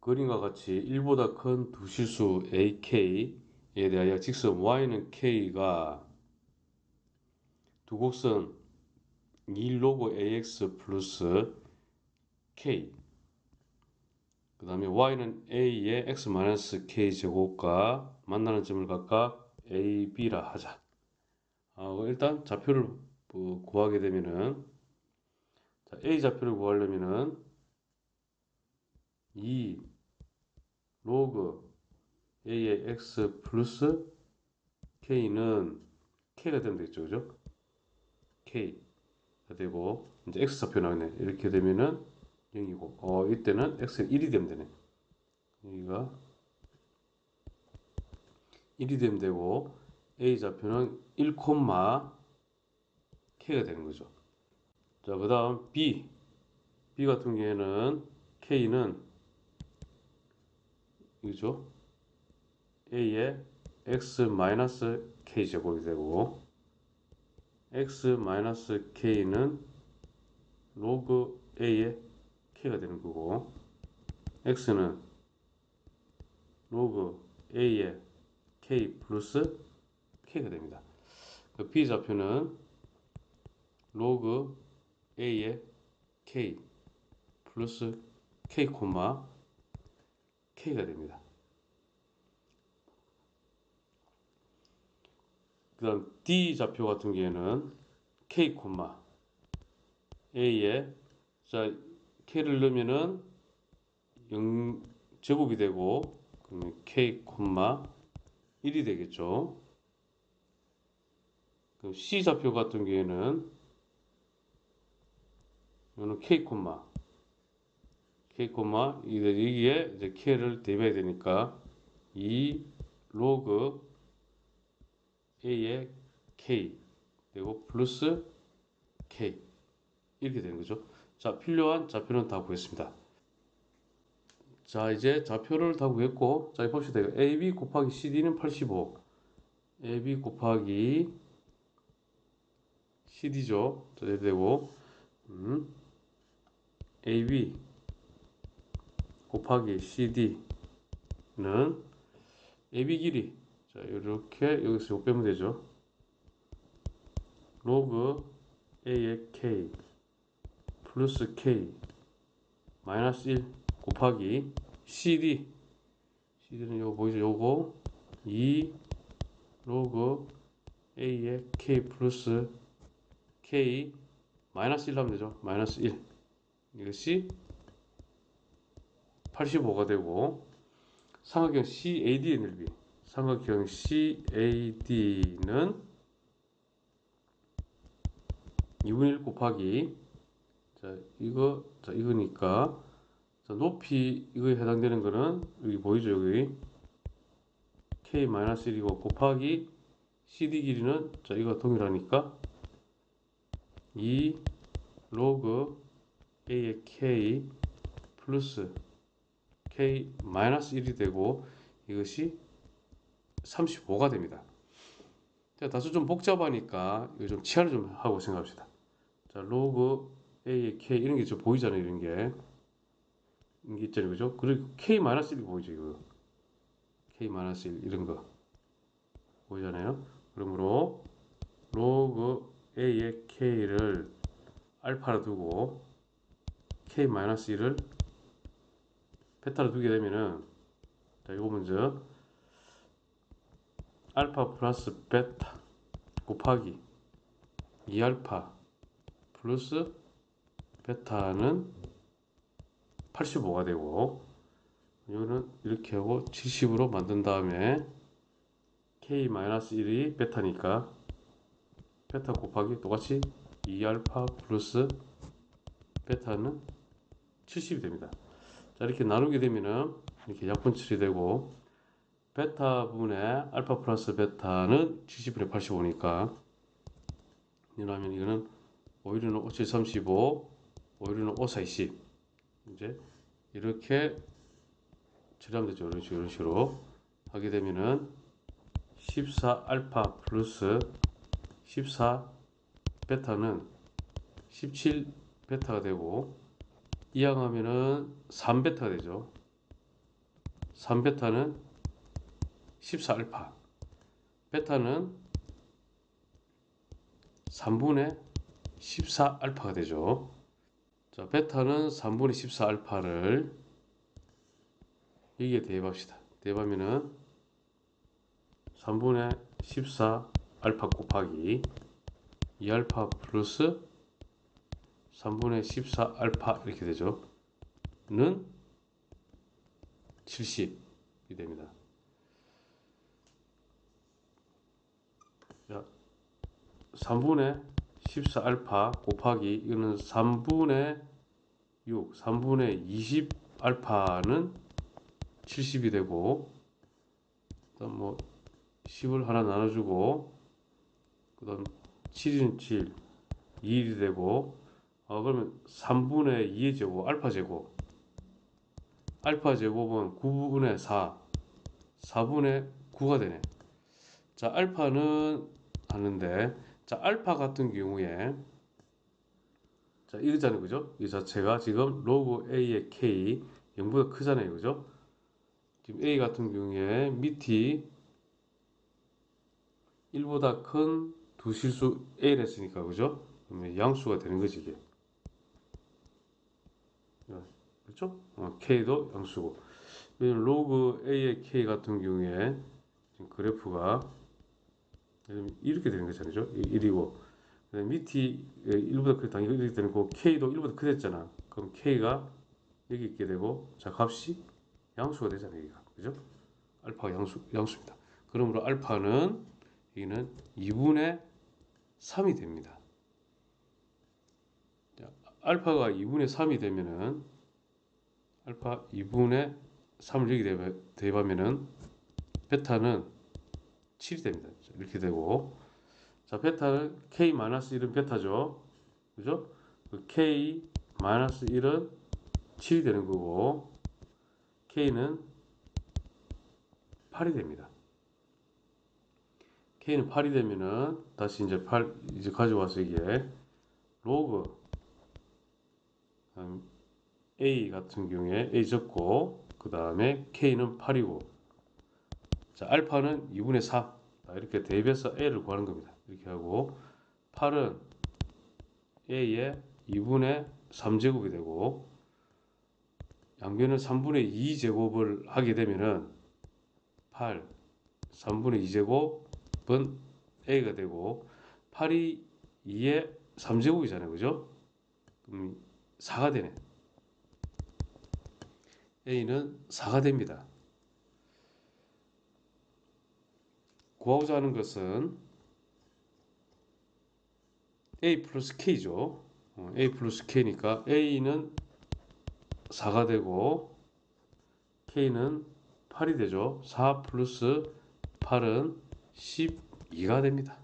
그림과 같이 1보다 큰 두 실수 AK에 대하여 직선 Y는 K가 두 곡선 2 로그 AX 플러스 K. 그 다음에 Y는 A의 X-K 제곱과 만나는 점을 각각 A, B라 하자. 아, 일단 좌표를 뭐 구하게 되면은 자, A 좌표를 구하려면은 2 로그 A의 X 플러스 K는 K가 되면 되겠죠. 그죠? K가 되고 이제 X 좌표 나오네. 이렇게 되면은 0이고 어 이때는 X가 1이 되면 되네. 여기가 1이 되면 되고 A 좌표는 1, K가 되는 거죠. 자, 그 다음 B. B 같은 경우에는 K는 이죠. A의 X K 제곱이 되고 X K는 로그 A의 K가 되는 거고 X는 로그 A의 K 플러스 K가 됩니다. 그 B 좌표는 로그 A의 K 플러스 K 콤마 K가 됩니다. 그 다음 D 좌표 같은 경우에는 K A에 자 K를 넣으면은 0 제곱이 되고 그러면 K 콤마 1이 되겠죠. 그럼 C 좌표 같은 경우에는 이거는 K K 콤마 여기에 이제 K를 대입해야 되니까 2 로그 A의 K 그리고 플러스 K 이렇게 되는 거죠. 자 필요한 좌표는 다 구했습니다. 자 이제 좌표를 다 구했고 자 봅시다. AB 곱하기 CD는 85 AB 곱하기 CD죠. 자 되고 음, AB 곱하기 CD는 AB 길이 자 이렇게 여기서 요 빼면 되죠. 로그 A의 K 플러스 K 마이너스 1 곱하기 CD CD는 요거 보이죠? 요거 2 로그 A의 K 플러스 K 마이너스 1 하면 되죠. 마이너스 1 이것이 85가 되고 삼각형 CAD의 넓이 삼각형 CAD는 2분의 1 곱하기. 자 이거 자 이거니까 자 높이 이거에 해당되는 거는 여기 보이죠 여기? K-1이고 곱하기 CD 길이는 자 이거 동일하니까 2 로그 A의 K 플러스 K 마이너스 1이 되고 이것이 35가 됩니다. 자, 다소 좀 복잡하니까 이거 좀 치환을 좀 하고 생각합시다. 자, 로그 A의 K 이런 게 좀 보이잖아요. 이런 게. 이런 게 있잖아요. 그죠? 그리고 K 마이너스 1이 보이죠. 이거. K 마이너스 1 이런 거. 보이잖아요. 그러므로 로그 A의 K를 알파로 두고 K 마이너스 1을 베타로 두게 되면은 자 이거 먼저 알파 플러스 베타 곱하기 2알파 플러스 베타는 85가 되고 이거는 이렇게 하고 70으로 만든 다음에 k-1이 베타니까 베타 곱하기 똑같이 2알파 플러스 베타는 70이 됩니다. 자 이렇게 나누게 되면은 이렇게 약분 처리되고 베타 부분에 알파 플러스 베타는 70분의 85니까 이러면 이거는 5일은 57, 35 5일은 54, 20 이제 이렇게 처리하면 되죠. 이런 식으로, 이런 식으로. 하게 되면은 14 알파 플러스 14 베타는 17 베타가 되고 이항하면은 3베타가 되죠 3베타는 14알파. 베타는 3분의 14알파가 되죠. 자, 베타는 3분의 14알파를 여기에 대입합시다. 대입하면은 3분의 14 알파 곱하기 2알파 플러스 3분의 14 알파 이렇게 되죠. 는 70이 됩니다. 자, 3분의 14 알파 곱하기 이거는 3분의 6, 3분의 20 알파는 70이 되고 그다음 뭐 10을 하나 나눠주고 그다음 7은 7, 2이 되고 아 그러면 3분의 2의 제곱 알파 제곱 알파 제곱은 9분의 4, 4분의 9가 되네. 자 알파는 하는데 자 알파 같은 경우에 자 이거잖아요 그죠? 이 자체가 지금 로그 a의 k 0보다 크잖아요 그죠? 지금 a 같은 경우에 밑이 1보다 큰 두 실수 a를 했으니까 그죠? 그러면 양수가 되는 거지 이게 그렇죠? 어, k도 양수고. 로그 a의 k 같은 경우에 그래프가 이렇게 되는 거잖아요. 1이고. 밑이 1보다 크 당연히 이렇게 되는 거고 k도 1보다 크댔잖아. 그럼 k가 여기 있게 되고 자 값이 양수가 되잖아요 여기가. 그죠? 알파가 양수, 양수입니다. 그러므로 알파는 여기는 2분의 3이 됩니다. 자, 알파가 2분의 3이 되면은 알파 2분의 3을 여기 대입하면은 베타는 7이 됩니다. 이렇게 되고 자 베타는 k 마이너스 1은 베타죠. 그죠? 그 k 마이너스 1은 7이 되는 거고 k는 8이 됩니다. k는 8이 되면은 다시 이제 8 이제 가져와서 이게 로그 음, a 같은 경우에 a 적고 그 다음에 k는 8이고 자 알파는 2분의 4 이렇게 대입해서 a를 구하는 겁니다. 이렇게 하고 8은 a의 2분의 3제곱이 되고 양변은 3분의 2제곱을 하게 되면은 8 3분의 2제곱 은 a가 되고 8이 2의 3제곱이잖아요. 그죠? 그럼 4가 되네. A는 4가 됩니다. 구하고자 하는 것은 a 플러스 k죠. 어, a 플러스 k니까 a는 4가 되고 k는 8이 되죠. 4 플러스 8은 12가 됩니다.